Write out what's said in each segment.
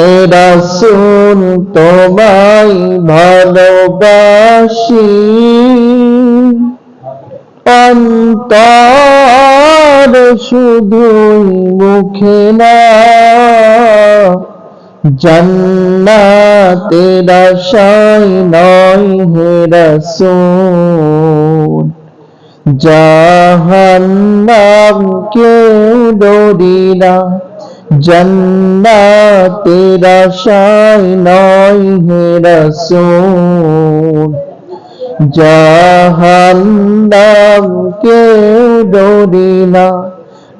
হে রাসূল, তোমায় ভালোবাসি। অন্তর শুধুই মুখে না, জন্নাতের আশায় নয় হে রাসূল। জাহান্নাম কেউ ডরি না জন্নাতের আশায় নয় হে রাসূল। জাহান্নাম কেউ ডরি না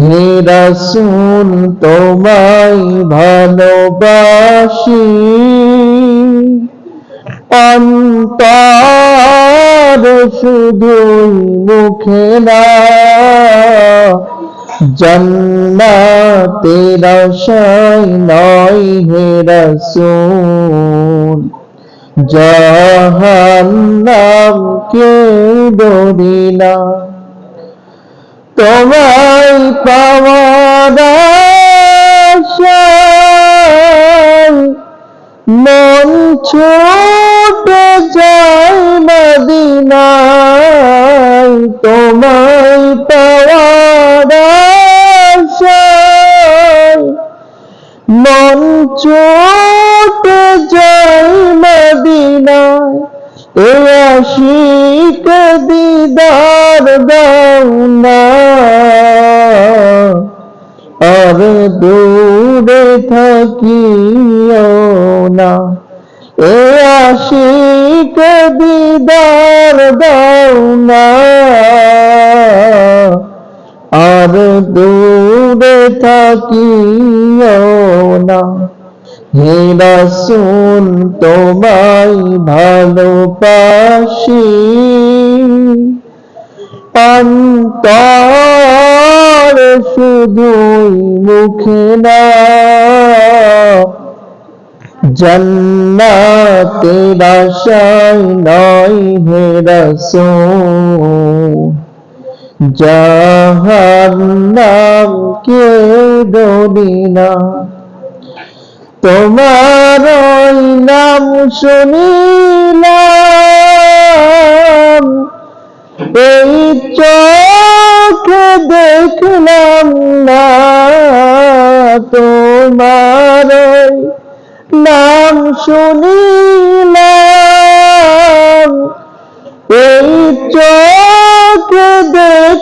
হে রাসূল, তোমায় ভালোবাসি। অন্তর শুধুই মুখে না জন্নাতের আশায় নয় হে রাসূল। জাহান্নাম কেউ ডরি না তোমায় পাওয়ার মন ছোটে ছোটে যায় মদিনায়, এ আশিক দিদার দাও আর দূরে থাকিও না, এ আশিক দিদার দাও না আর দূরে থাকিও না। হে রাসূল, তোমায় ভালোবাসি। অন্তর শুধুই মুখে না। জন্নাতের আশায় নয় হে রাসূল। জাহান্নাম কেউ ডরি না? তোমার নাম শুনিলাম, এই চোখে দেখলাম না তোমার নাম শুনিলাম, এই চোখে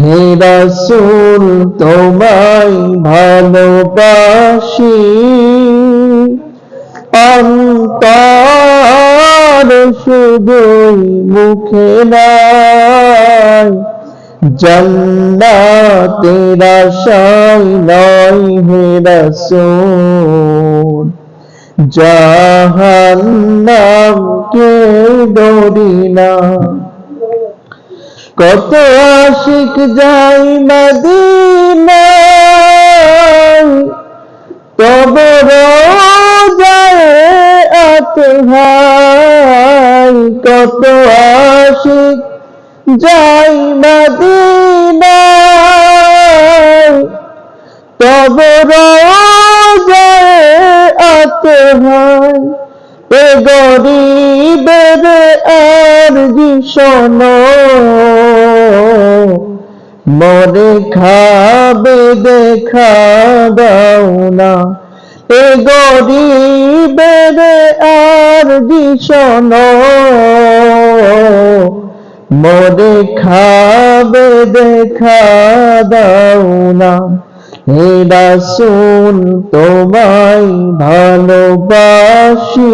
হে রাসূল, তোমায় ভালোবাসি। অন্তর শুধুই মুখে নাই। জন্নাতের আশায় নয় হে রাসূল। জাহান্নাম কে ডরি না। কত আশিক যাই মদিনায় তব আতহাই কত আশিক যাই মদিনায় তব আতহাই এ গরিবের আর শোনো। মরে খাবে দেখা দাও না। এ গরিবের আর শোনো। মরে খাবে দেখা দাও না। হে রাসূল, তোমায় ভালোবাসি।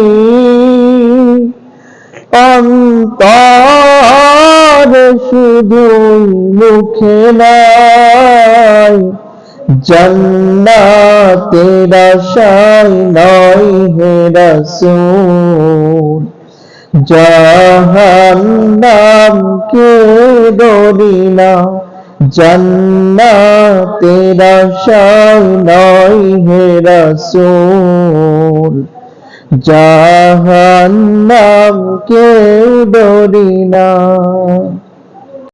অন্তর শুধুই মুখে নাই। জন্নাতের আশায় নয় হে রাসূল। জাহান্নাম কে ডরি না? জান্নাতের আশায় নয় হে রাসূল। জাহান্নাম কে ডরি না।